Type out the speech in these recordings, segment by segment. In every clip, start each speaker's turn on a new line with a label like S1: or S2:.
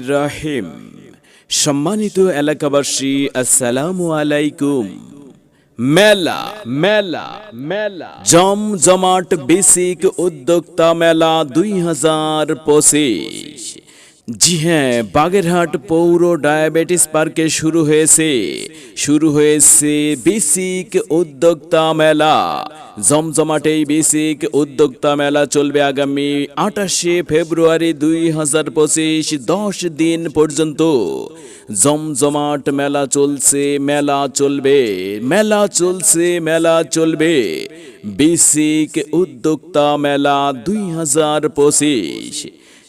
S1: রহিম সম্মানিত এলাকাবাসী, আসসালামু আলাইকুম। মেলা মেলা মেলা। জমজমাট বেসিক উদ্যোক্তা মেলা দুই হাজার পঁচিশ। জি হ্যাঁ বাগেরহাট পৌর ডায়াবেটিস পার্কে শুরু হয়েছে। শুরু হয়েছে বেসিক উদ্যোক্তা মেলা। জমজমাট এই বেসিক উদ্যোক্তা মেলা চলবে আগামী আটাশে ফেব্রুয়ারি দুই হাজার পঁচিশ, দশ দিন পর্যন্ত। জমজমাট মেলা চলছে, মেলা চলবে, মেলা চলছে, মেলা চলবে। বেসিক উদ্যোক্তা মেলা দুই হাজার পঁচিশ।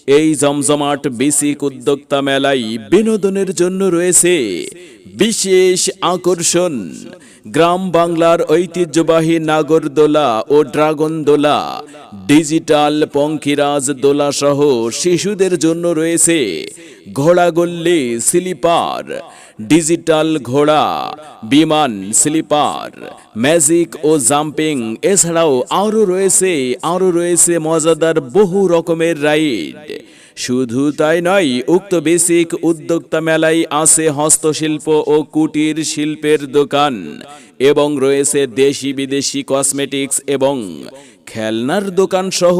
S1: এই জমজমাট বিসিক উদ্যোক্তা মেলায় বিনোদনের জন্য রয়েছে বিশেষ আকর্ষণ, গ্রাম বাংলার ঐতিহ্যবাহী নাগরদোলা ও ড্রাগন দোলা, ডিজিটাল পঙ্খিরাজ দোলা সহ শিশুদের জন্য রয়েছে ঘোড়াগল্লি স্লিপার, ডিজিটাল ঘোড়া, বিমান স্লিপার, ম্যাজিক ও জাম্পিং, এছাড়াও আরও রয়েছে আরও রয়েছে মজাদার বহু রকমের রাইড। শুধু তাই নয়, উক্ত বেসিক উদ্যোক্তা মেলায় আছে হস্তশিল্প ও কুটির শিল্পের দোকান এবং রয়েছে দেশি বিদেশি কসমেটিক্স এবং খেলনার দোকান সহ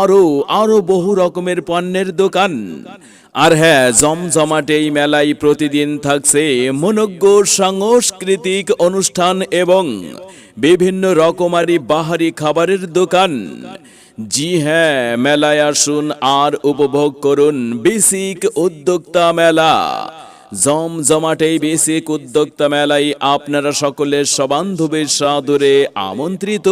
S1: আরও আরও বহু রকমের পণ্যের দোকান। আর হ্যাঁ জমজমাট এই মেলায় প্রতিদিন থাকছে মনজ্ঞ সাংস্কৃতিক অনুষ্ঠান এবং বিভিন্ন রকমারি বাহারি খাবারের দোকান। জি হ্যাঁ মেলায় আসুন আর উপভোগ করুন বেসিক উদ্যোক্তা মেলা। জমজমাট এই বেসিক উদ্যোক্তা মেলায় আপনারা সকলের সবান্ধবের সাদরে আমন্ত্রিত।